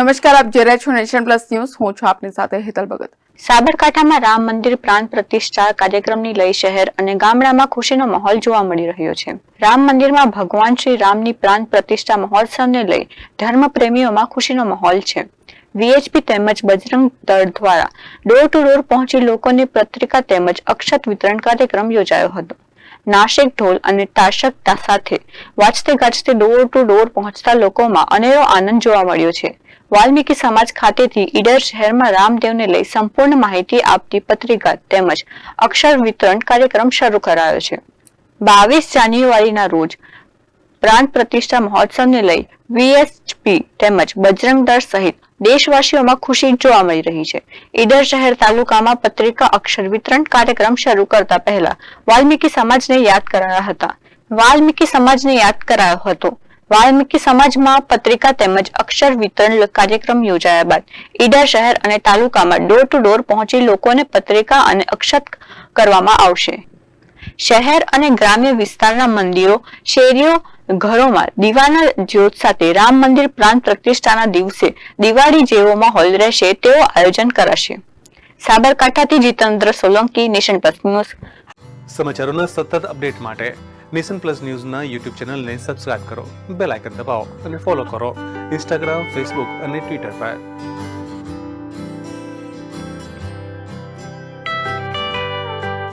નમસ્કાર, આપ જોઈ રહ્યા છો નેશન પ્લસ ન્યૂઝ. હું છું આપની સાથે હેતલ ભગત. સાબરકાંઠામાં રામ મંદિર પ્રાણ પ્રતિષ્ઠા કાર્યક્રમની લઈ શહેર અને ગામડામાં ખુશીનો માહોલ જોવા મળી રહ્યો છે. રામ મંદિરમાં ભગવાન શ્રી રામની પ્રાણ પ્રતિષ્ઠા મહોત્સવને લઈ ધર્મ પ્રેમીઓમાં ખુશીનો માહોલ છે. વીએચપી તેમજ બજરંગ દળ દ્વારા ડોર ટુ ડોર પહોંચી લોકોને પત્રિકા તેમજ અક્ષત વિતરણ કાર્યક્રમ યોજાયો હતો. નાશિક ઢોલ અને તાશકતા સાથે વાજતે ગાજતે ડોર ટુ ડોર પહોંચતા લોકોમાં અનેરો આનંદ જોવા મળ્યો છે. વાલ્મીકી સમાજ ખાતેથી ઈડર શહેરમાં રામદેવને લઈ સંપૂર્ણ માહિતી આપતી પત્રિકા તેમજ અક્ષર વિતરણ કાર્યક્રમ શરૂ કરાયો છે. બાવીસ જાન્યુઆરીના રોજ પ્રાણ પ્રતિષ્ઠા મહોત્સવને લઈ વીએસપી તેમજ બજરંગ દળ સહિત દેશવાસીઓમાં ખુશી જોવા મળી રહી છે. ઈડર શહેર તાલુકામાં પત્રિકા અક્ષર વિતરણ કાર્યક્રમ શરૂ કરતા પહેલા વાલ્મીકી સમાજને યાદ કરાયા હતા. વાલ્મીકી સમાજને યાદ કરાયો હતો. વાલ્મીકી સમાજમાં પત્રિકા તેમજ અક્ષર વિતરણ કાર્યક્રમ યોજાયા બાદ ઈડર શહેર અને તાલુકામાં ડોર ટુ ડોર પહોંચી લોકોને પત્રિકા અને અક્ષત કરવામાં આવશે. શહેર અને ગ્રામ્ય વિસ્તારના મંદિરો, શેરીઓ, ઘરોમાં દીવાના જ્યોત સાથે રામ મંદિર પ્રાણ પ્રતિષ્ઠાના દિવસે દિવાળી જેવો માહોલ રહેશે તેવો આયોજન કરાશે. સાબરકાંઠાથી Jitendra Solanki, Nation Plus News. સમાચારોના સતત અપડેટ માટે નેશન પ્લસ ન્યૂઝના યુટ્યુબ ચેનલને સબસ્ક્રાઇબ કરો, બેલ આઇકન દબાવો અને ફોલો કરો ઇન્સ્ટાગ્રામ, ફેસબુક અને ટ્વિટર પર.